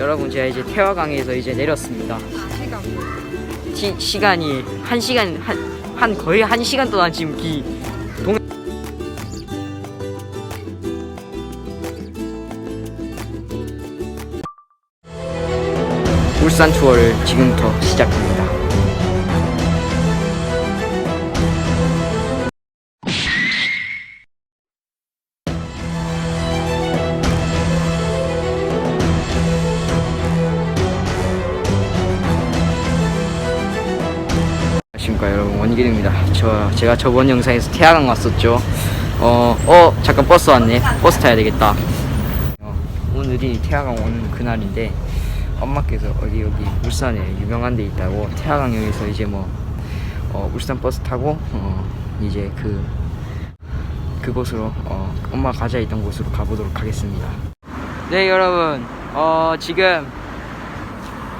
여러분 제가 이제 태화강에서 이제 내렸습니다. 시, 시간이 한 시간 한, 한 거의 한 시간 동안 지금 이 동. 울산 투어를 지금부터 시작합니다. 안녕하십니까 여러분 원길입니다. 저 제가 저번 영상에서 태화강 왔었죠. 어, 어 잠깐 버스 왔네. 버스 타야 되겠다. 어, 오늘이 태화강 오는 그날인데 엄마께서 어디 여기 울산에 유명한 데 있다고 태화강역에서 이제 뭐 어, 울산 버스 타고 어, 이제 그 그곳으로 어, 엄마 가자 있던 곳으로 가보도록 하겠습니다. 네 여러분 어, 지금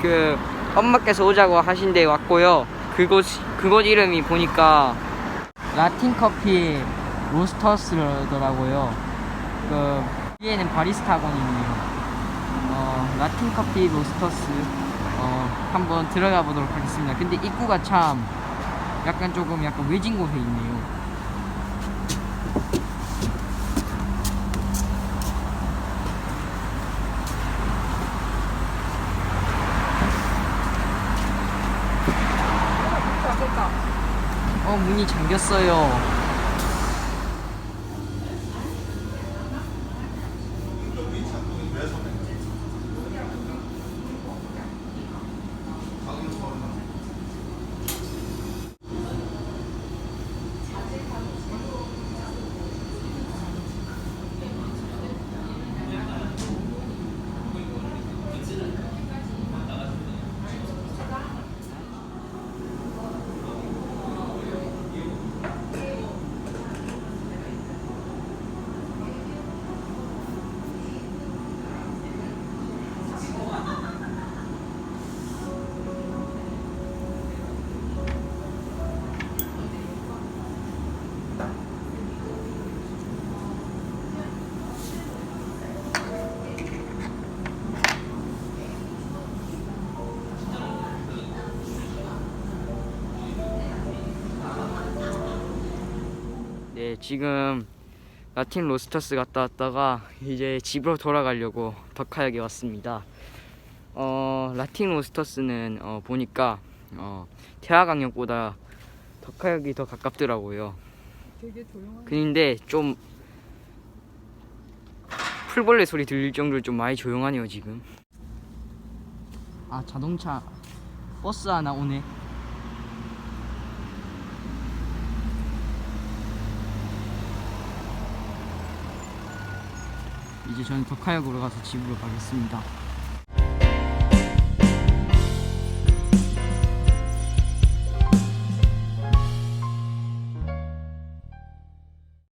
그 엄마께서 오자고 하신 데 왔고요. 그곳 그곳 이름이 보니까 라틴 커피 로스터스더라고요. 그 위에는 바리스타 학원이 있네요. 어, 라틴 커피 로스터스 어, 한번 들어가 보도록 하겠습니다. 근데 입구가 참 약간 조금 약간 외진 곳에 있네요. 어 문이 잠겼어요. 네 지금 라틴 로스터스 갔다 왔다가 이제 집으로 돌아가려고 덕하역에 왔습니다. 어 라틴 로스터스는 어, 보니까 어, 태화강역보다 덕하역이 더 가깝더라고요. 되게 조용한. 근데 좀 풀벌레 소리 들릴 정도로 좀 많이 조용하네요 지금. 아 자동차 버스 하나 오네. 이제 저는 덕하역으로 가서 집으로 가겠습니다.